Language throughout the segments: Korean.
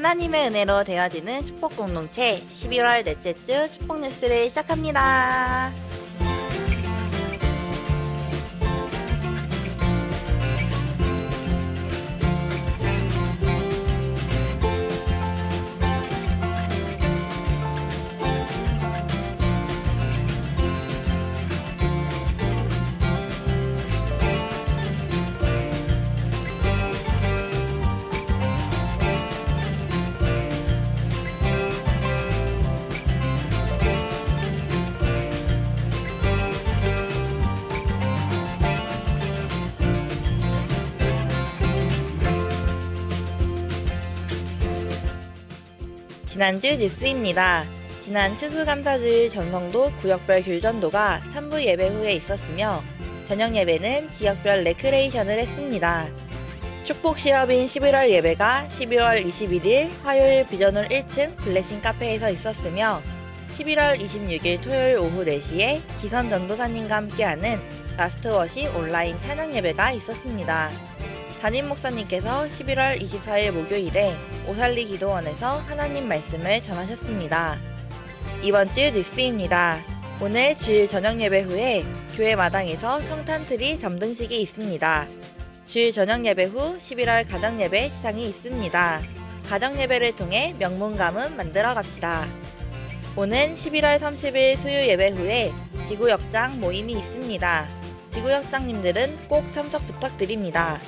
하나님의 은혜로 되어지는 축복 공동체 11월 넷째 주 축복 뉴스를 시작합니다. 지난주 뉴스입니다. 지난 추수감사주일 전성도 구역별 귤전도가 3부 예배 후에 있었으며 저녁 예배는 지역별 레크레이션을 했습니다. 축복 실업인 11월 예배가 12월 21일 화요일 비전홀 1층 블레싱 카페에서 있었으며 11월 26일 토요일 오후 4시에 지선 전도사님과 함께하는 라스트워시 온라인 찬양 예배가 있었습니다. 담임 목사님께서 11월 24일 목요일에 오살리 기도원에서 하나님 말씀을 전하셨습니다. 이번 주 뉴스입니다. 오늘 주일 저녁 예배 후에 교회 마당에서 성탄트리 점등식이 있습니다. 주일 저녁 예배 후 11월 가정 예배 시상이 있습니다. 가정 예배를 통해 명문 가문 만들어 갑시다. 오는 11월 30일 수요 예배 후에 지구역장 모임이 있습니다. 지구역장님들은 꼭 참석 부탁드립니다.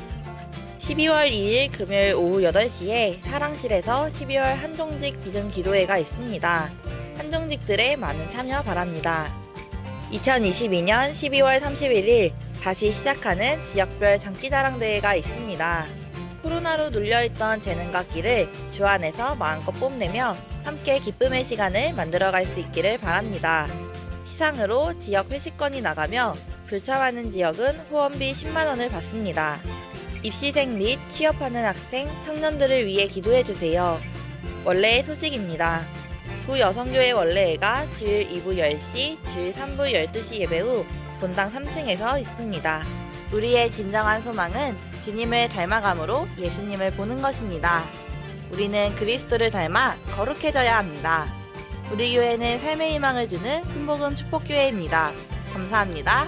12월 2일 금요일 오후 8시에 사랑실에서 12월 한종직 비전 기도회가 있습니다. 한종직들의 많은 참여 바랍니다. 2022년 12월 31일 다시 시작하는 지역별 장기자랑 대회가 있습니다. 코로나로 눌려있던 재능과 끼를 주 안에서 마음껏 뽐내며 함께 기쁨의 시간을 만들어갈 수 있기를 바랍니다. 시상으로 지역 회식권이 나가며 불참하는 지역은 후원비 10만원을 받습니다. 입시생 및 취업하는 학생, 청년들을 위해 기도해 주세요. 원래의 소식입니다. 구 여성교회 원래회가 주일 2부 10시, 주일 3부 12시 예배 후 본당 3층에서 있습니다. 우리의 진정한 소망은 주님을 닮아감으로 예수님을 보는 것입니다. 우리는 그리스도를 닮아 거룩해져야 합니다. 우리 교회는 삶의 희망을 주는 신복음 축복교회입니다. 감사합니다.